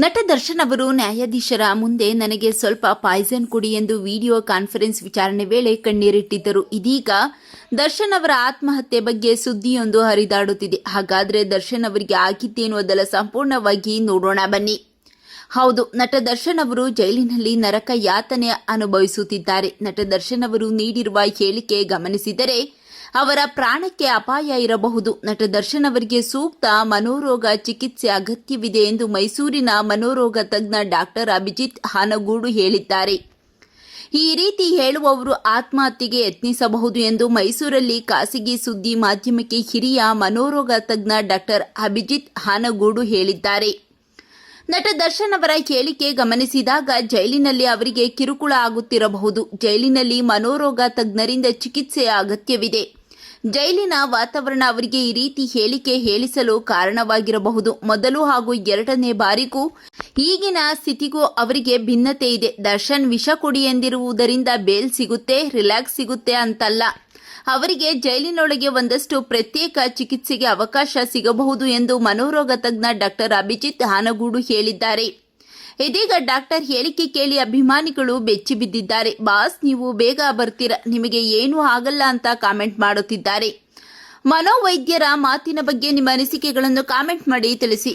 ನಟ ದರ್ಶನ್ ಅವರು ನ್ಯಾಯಾಧೀಶರ ಮುಂದೆ ನನಗೆ ಸ್ವಲ್ಪ ಪಾಯ್ಸನ್ ಕೊಡಿ ಎಂದು ವಿಡಿಯೋ ಕಾನ್ಫರೆನ್ಸ್ ವಿಚಾರಣೆ ವೇಳೆ ಕಣ್ಣೀರಿಟ್ಟಿದ್ದರು. ಇದೀಗ ದರ್ಶನ್ ಅವರ ಆತ್ಮಹತ್ಯೆ ಬಗ್ಗೆ ಸುದ್ದಿಯೊಂದು ಹರಿದಾಡುತ್ತಿದೆ. ಹಾಗಾದ್ರೆ ದರ್ಶನ್ ಅವರಿಗೆ ಆಗಿದ್ದೇನು ಅದಲ್ಲ ಸಂಪೂರ್ಣವಾಗಿ ನೋಡೋಣ ಬನ್ನಿ. ಹೌದು, ನಟ ದರ್ಶನ್ ಅವರು ಜೈಲಿನಲ್ಲಿ ನರಕ ಯಾತನೆ ಅನುಭವಿಸುತ್ತಿದ್ದಾರೆ. ನಟ ದರ್ಶನ್ ಅವರು ನೀಡಿರುವ ಹೇಳಿಕೆ ಗಮನಿಸಿದರೆ ಅವರ ಪ್ರಾಣಕ್ಕೆ ಅಪಾಯ ಇರಬಹುದು. ನಟ ದರ್ಶನ್ ಅವರಿಗೆ ಸೂಕ್ತ ಮನೋರೋಗ ಚಿಕಿತ್ಸೆ ಅಗತ್ಯವಿದೆ ಎಂದು ಮೈಸೂರಿನ ಮನೋರೋಗ ತಜ್ಞ ಡಾಕ್ಟರ್ ಅಭಿಜಿತ್ ಹಾನಗೂಡು ಹೇಳಿದ್ದಾರೆ. ಈ ರೀತಿ ಹೇಳುವವರು ಆತ್ಮಹತ್ಯೆಗೆ ಯತ್ನಿಸಬಹುದು ಎಂದು ಮೈಸೂರಲ್ಲಿ ಖಾಸಗಿ ಸುದ್ದಿ ಮಾಧ್ಯಮಕ್ಕೆ ಹಿರಿಯ ಮನೋರೋಗ ತಜ್ಞ ಡಾಕ್ಟರ್ ಅಭಿಜಿತ್ ಹಾನಗೂಡು ಹೇಳಿದ್ದಾರೆ. ನಟ ದರ್ಶನ್ ಅವರ ಹೇಳಿಕೆ ಗಮನಿಸಿದಾಗ ಜೈಲಿನಲ್ಲಿ ಅವರಿಗೆ ಕಿರುಕುಳ ಆಗುತ್ತಿರಬಹುದು. ಜೈಲಿನಲ್ಲಿ ಮನೋರೋಗ ತಜ್ಞರಿಂದ ಚಿಕಿತ್ಸೆಯ ಅಗತ್ಯವಿದೆ. ಜೈಲಿನ ವಾತಾವರಣ ಅವರಿಗೆ ಈ ರೀತಿ ಹೇಳಿಕೆ ಹೇಳಿಸಲು ಕಾರಣವಾಗಿರಬಹುದು. ಮೊದಲು ಹಾಗೂ ಎರಡನೇ ಬಾರಿಗೂ ಈಗಿನ ಸ್ಥಿತಿಗೂ ಅವರಿಗೆ ಭಿನ್ನತೆ ಇದೆ. ದರ್ಶನ್ ವಿಷ ಕೊಡಿ ಎಂದಿರುವುದರಿಂದ ಬೇಲ್ ಸಿಗುತ್ತೆ, ರಿಲ್ಯಾಕ್ಸ್ ಸಿಗುತ್ತೆ ಅಂತಲ್ಲ. ಅವರಿಗೆ ಜೈಲಿನೊಳಗೆ ಒಂದಷ್ಟು ಪ್ರತ್ಯೇಕ ಚಿಕಿತ್ಸೆಗೆ ಅವಕಾಶ ಸಿಗಬಹುದು ಎಂದು ಮನೋರೋಗ ತಜ್ಞ ಡಾಕ್ಟರ್ ಅಭಿಜಿತ್ ಹಾನಗೂಡು ಹೇಳಿದ್ದಾರೆ. ಇದೀಗ ಡಾಕ್ಟರ್ ಹೇಳಿಕೆ ಕೇಳಿ ಅಭಿಮಾನಿಗಳು ಬೆಚ್ಚಿ ಬಿದ್ದಿದ್ದಾರೆ. ಬಾಸ್, ನೀವು ಬೇಗ ಬರ್ತೀರಾ. ನಿಮಗೆ ಏನೂ ಆಗಲ್ಲ ಅಂತ ಕಾಮೆಂಟ್ ಮಾಡುತ್ತಿದ್ದಾರೆ. ಮನೋವೈದ್ಯರ ಮಾತಿನ ಬಗ್ಗೆ ನಿಮ್ಮ ಅನಿಸಿಕೆಗಳನ್ನು ಕಾಮೆಂಟ್ ಮಾಡಿ ತಿಳಿಸಿ.